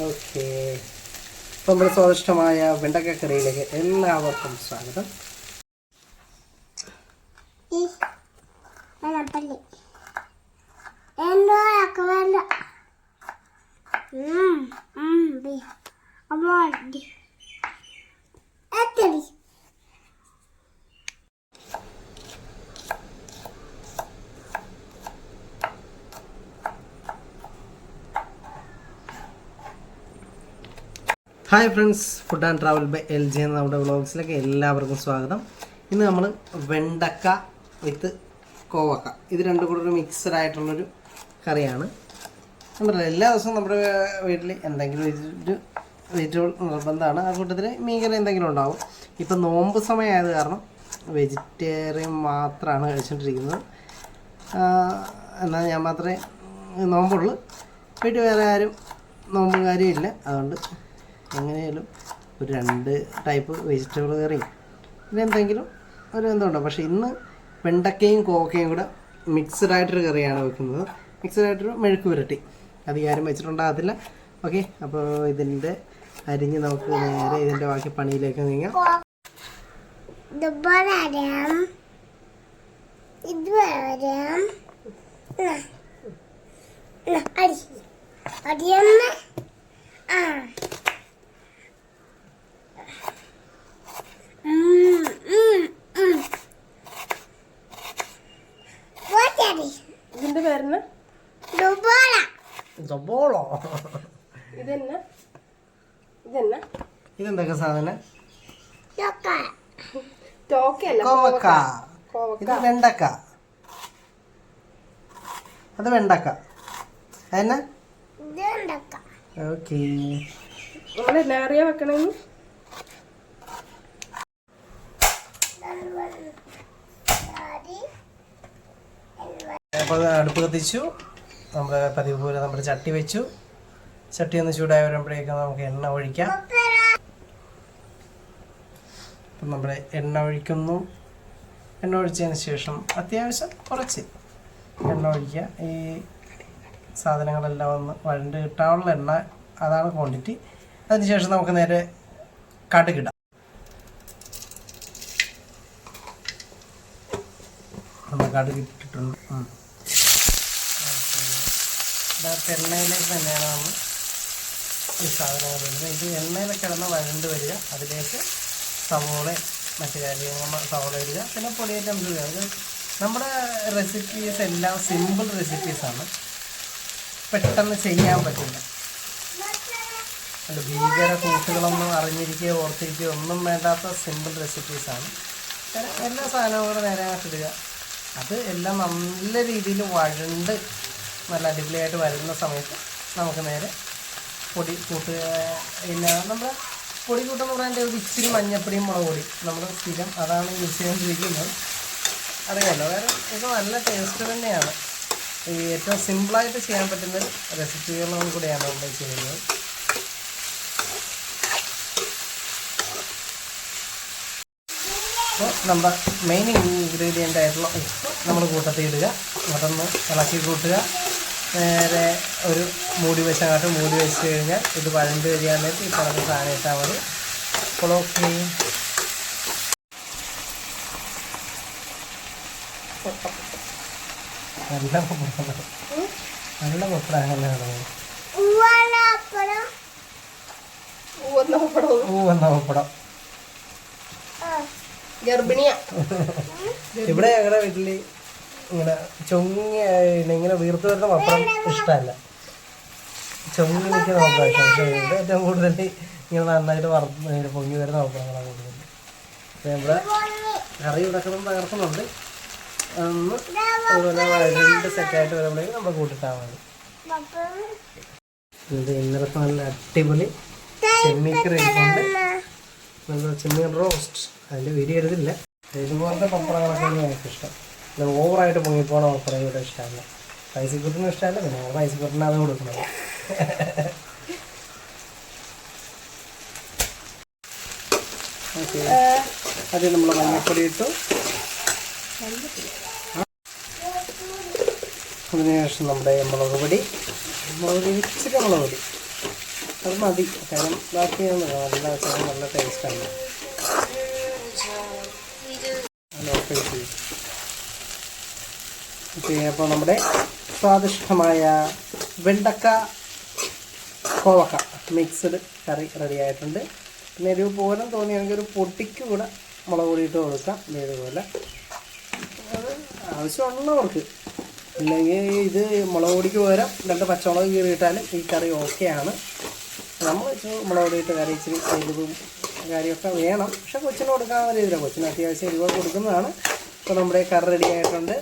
Okay. ഇപ്പം നമ്മുടെ സ്വാദിഷ്ടമായ വെണ്ടക്കക്കറിയിലേക്ക് എല്ലാവർക്കും സ്വാഗതം. അമ്മ hi friends food and travel by L G എന്ന നമ്മുടെ വ്ളോഗ്സിലേക്ക് എല്ലാവർക്കും സ്വാഗതം. ഇന്ന് നമ്മൾ വെണ്ടക്ക വിത്ത് കോവക്ക. ഇത് രണ്ടും കൂടെ ഒരു മിക്സഡ് ആയിട്ടുള്ളൊരു കറിയാണ്. നമ്മുടെ എല്ലാ ദിവസവും നമ്മുടെ വീട്ടിൽ എന്തെങ്കിലും ഒരു വെജിറ്റബിൾ നിർബന്ധമാണ്. ആ കൂട്ടത്തിൽ മീകറി എന്തെങ്കിലും ഉണ്ടാവും. ഇപ്പം നോമ്പ് സമയമായത് കാരണം വെജിറ്റേറിയൻ മാത്രമാണ് കഴിച്ചുകൊണ്ടിരിക്കുന്നത് എന്നാൽ ഞാൻ മാത്രമേ നോമ്പുള്ളൂ. വീട്ടിൽ വേറെ ആരും നോമ്പ് കാര്യമില്ല അതുകൊണ്ട് എങ്ങനെയായാലും ഒരു രണ്ട് ടൈപ്പ് വെജിറ്റബിൾ കറി പിന്നെ എന്തെങ്കിലും ഒരു എന്തുണ്ടോ പക്ഷേ ഇന്ന് വെണ്ടക്കയും കോക്കയും കൂടെ മിക്സഡ് ആയിട്ടൊരു കറിയാണ് വെക്കുന്നത്. മിക്സഡ് ആയിട്ടൊരു മെഴുക്ക് പുരട്ടി. അധികാരം വെച്ചിട്ടുണ്ടാകത്തില്ല. ഓക്കെ അപ്പോൾ ഇതിന്റെ അരിഞ്ഞ് നമുക്ക് നേരെ ഇതിന്റെ ബാക്കി പണിയിലേക്ക് നീങ്ങാം. ഇതുപോലെ ഇതെന്നെ? ഇതെന്നെ? ഇതെന്തൊക്കെ സാധനം? കോവക്ക. ഇത് വെണ്ടക്ക. അത് വെണ്ടക്ക. അതന്നെ. ഓക്കേ. അപ്പോൾ അടുപ്പ് കത്തിച്ചു. നമ്മുടെ പതിവ് പോലെ നമ്മുടെ ചട്ടി വെച്ചു. ചട്ടി ഒന്ന് ചൂടായി വരുമ്പോഴേക്കും നമുക്ക് എണ്ണ ഒഴിക്കാം. അപ്പം നമ്മുടെ എണ്ണ ഒഴിക്കുന്നു. എണ്ണ ഒഴിച്ചതിന് ശേഷം അത്യാവശ്യം കുറച്ച് എണ്ണ ഒഴിക്കുക. ഈ സാധനങ്ങളെല്ലാം ഒന്ന് വഴണ്ട് കിട്ടാനുള്ള എണ്ണ അതാണ് ക്വാണ്ടിറ്റി അതിനുശേഷം നമുക്ക് നേരെ കടുകിടാം നമ്മൾ കടുക് ഇട്ടിട്ടുണ്ട്. ഉം. ഇതിനകത്ത് എണ്ണയിലേക്ക് തന്നെയാണ് നമ്മൾ ഈ സാധനങ്ങൾ വരുന്നത് ഇത് എണ്ണയിലൊക്കെ കിടന്ന് വരണ്ട് വരിക. അതിലേക്ക് സവോള മറ്റു കാര്യങ്ങൾ സവോള ഇടുക. പിന്നെ പൊടിയേറ്റം ഇടുക. അത് നമ്മുടെ റെസിപ്പീസ് എല്ലാം സിമ്പിൾ റെസിപ്പീസാണ് പെട്ടെന്ന് ചെയ്യാൻ പറ്റില്ല. അല്ല ഭീകര കൂട്ടുകളൊന്നും അറിഞ്ഞിരിക്കുകയോ ഓർത്തിരിക്കുകയോ ഒന്നും വേണ്ടാത്ത സിമ്പിൾ റെസിപ്പീസാണ് എല്ലാ സാധനവും കൂടെ നേരെ ഇടുക. അത് എല്ലാം നല്ല രീതിയിൽ വഴണ്ട് നല്ല അടിപൊളിയായിട്ട് വരുന്ന സമയത്ത് നമുക്ക് നേരെ പൊടി കൂട്ട് പിന്നെ നമ്മൾ പൊടി കൂട്ടെന്ന് പറയാന്റെ ഒരു ഇച്ചിരി മഞ്ഞപ്പൊടിയും മുളക് പൊടി നമ്മൾ സ്ഥിരം അതാണ് യൂസ് ചെയ്തുകൊണ്ടിരിക്കുന്നത് അറിയാമല്ലോ വേറെ ഇത് നല്ല ടേസ്റ്റ് തന്നെയാണ്. ഈ ഏറ്റവും സിമ്പിളായിട്ട് ചെയ്യാൻ പറ്റുന്ന റെസിപ്പികളും കൂടെയാണ് നമ്മൾ ചെയ്യുന്നത്. അപ്പോൾ നമ്മുടെ മെയിൻ ഇൻഗ്രീഡിയന്റ് ആയിട്ടുള്ള ഉപ്പ് നമ്മൾ കൂട്ടത്തിൽ ഇടുക അതൊന്ന് ഇളക്കി കൂട്ടുക. നേരെ ഒരു മൂടി വെച്ചാൽ മൂടി വെച്ച് കഴിഞ്ഞാൽ ഇത് വഴണ്ട് വരികയാണെങ്കിൽ ഈ പറഞ്ഞ സാധനം ഇട്ടാൽ മതി. അപ്പോൾ ഓക്കെ നല്ല പൊപ്പടം നല്ല പൊപ്പടാണ് ഉവ്വാലപ്പഴം. ഊവന്ന പപ്പടവും ഊ എന്ന പൊപ്പടം ആ. ഗർഭിണിയ. ഇവിടെ ഞങ്ങളുടെ വീട്ടിൽ ഇങ്ങനെ ചൊങ്ങി ഇങ്ങനെ വീർത്ത് വരുന്ന പപ്പടം ഇഷ്ടമല്ല. ചൊങ്ങി നിൽക്കുന്ന പപ്പടം ഇഷ്ടം ഏറ്റവും കൂടുതൽ ഇങ്ങനെ നന്നായിട്ട് വറുത്ത് പൊങ്ങി വരുന്ന പപ്പടങ്ങളാണ് കൂടുതൽ അപ്പം ഇവിടെ കറി ഇടക്കണം തകർക്കുന്നുണ്ട്. ഒന്ന് അതുപോലെ രണ്ട് സെറ്റായിട്ട് വരുമ്പോഴേക്കും നമ്മൾ കൂട്ടിട്ടാൽ മതി. ഇത് ഇന്നലത്തെ നല്ല അടിപൊളി ചെമ്മീക്കറി ചെമ്മീൻ റോസ്റ്റ്. അതിന്റെ വീഡിയോ എടുത്തില്ല ഇതുപോലത്തെ പപ്പടങ്ങളൊക്കെ എനിക്ക് ഇഷ്ടം ഇത് ഓവറായിട്ട് പൊങ്ങിപ്പോണ ഇവിടെ ഇഷ്ടമല്ല. പൈസക്കുട്ടിനും ഇഷ്ടമല്ല പിന്നെ ഞങ്ങൾ പൈസക്കുട്ടിന് അത് കൊടുക്കണം. അത് നമ്മൾ മഞ്ഞപ്പൊടി ഇട്ടു. അതിനുശേഷം നമ്മുടെ മുളക് പൊടി. മുളക് ഇച്ചിരി മുളക് പൊടി. അത് മതി. കാരണം ബാക്കി നല്ല നല്ല ടേസ്റ്റാണ് ഓക്കെ അപ്പോൾ നമ്മുടെ സ്വാദിഷ്ടമായ വെണ്ടക്ക കോവക്ക മിക്സ്ഡ് കറി റെഡി ആയിട്ടുണ്ട്. പിന്നെ ഒരു പോലും തോന്നിയാണെങ്കിൽ ഒരു പൊട്ടിക്ക് കൂടെ മുളക് പൊടിയിട്ട് കൊടുക്കാം. ഇതുപോലെ അത് ആവശ്യമുള്ളവർക്ക്. അല്ലെങ്കിൽ ഇത് മുളക് പൊടിക്ക് പകരം രണ്ട് പച്ചമുളക് കീറിയിട്ടാലും ഈ കറി ഓക്കെയാണ് നമ്മൾ മുളക് പൊടിയിട്ട് കറി ഇച്ചിരി എരിവും കാര്യമൊക്കെ വേണം. പക്ഷെ കൊച്ചിന് കൊടുക്കാവുന്ന രീതിയിലാണ് കൊച്ചിന് അത്യാവശ്യം എരിവ് കൊടുക്കുന്നതാണ്. ഇപ്പോൾ നമ്മുടെ കറി റെഡി ആയിട്ടുണ്ട്.